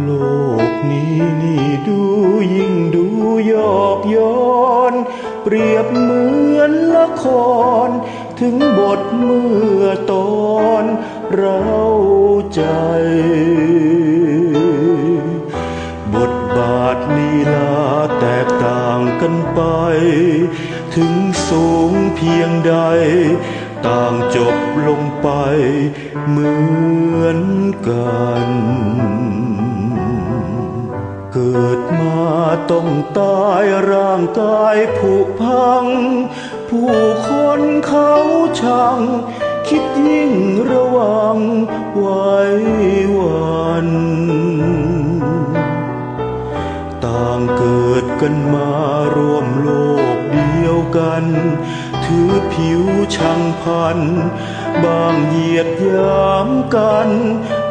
โลกนี้นี่ดูยิ่งดูยอกย้อน เปรียบเหมือนละคร ถึงบทเมื่อตอนเราใจ บทบาทลีลาแตกต่างกันไป ถึงสูงเพียงใด ต่างจบลงไปเหมือนกัน ดมาต้องตายร่างกายผุพัง ผู้คนเขาชังคิดยิ่งระวังไว้วันต่างเกิดกันมาร่วมโลกเดียวกัน ถือผิวช่างพัน บางเหยียดยามกัน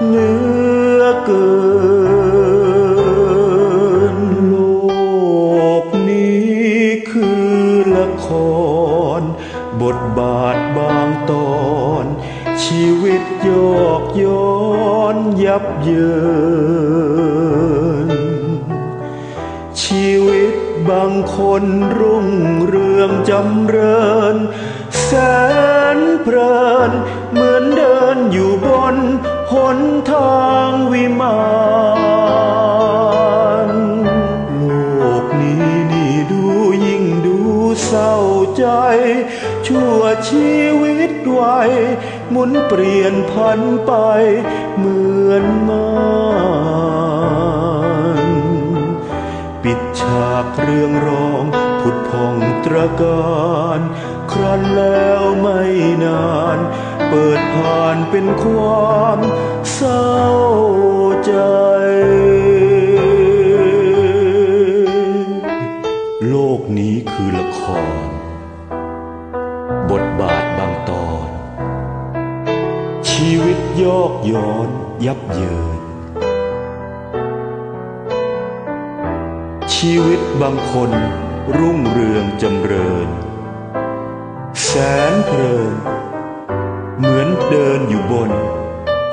เหลือเกิน ชีวิตโยกย้อนยับเยิน ชีวิตบางคนรุ่งเรืองจำเริญ แสนเพลิน เหมือนเดินอยู่บนหนทางวิมาน ชั่วชีวิตไวหมุนเปลี่ยนพันไปเหมือนมานปิดฉากเรื่องร้องผุดพองตรการครั้นแล้วไม่นาน เปิดผ่านเป็นความเศร้า บทบาทบางตอน ชีวิตยอกย้อนยับเยิน ชีวิตบางคนรุ่งเรืองจำเริญ แสนเพลิน เหมือนเดินอยู่บน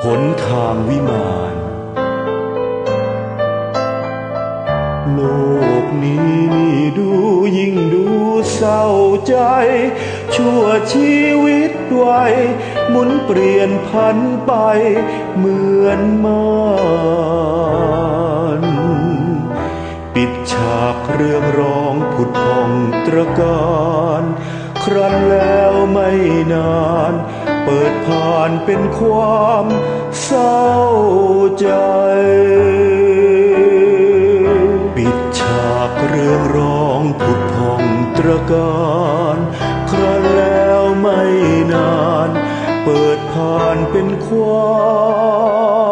หนทางวิมานโลกนี้ดูยิ่งดูเศร้าใจ ชั่วชีวิตไวหมุนเปลี่ยนพันไปเหมือนมานปิดฉากเรื่องร้องผุดพองตรการครั้นแล้วไม่นาน เปิดผ่านเป็นความเศร้าใจปิดฉากเรื่องร้องผุดพองตรการ นาน เปิดผ่านเป็นความ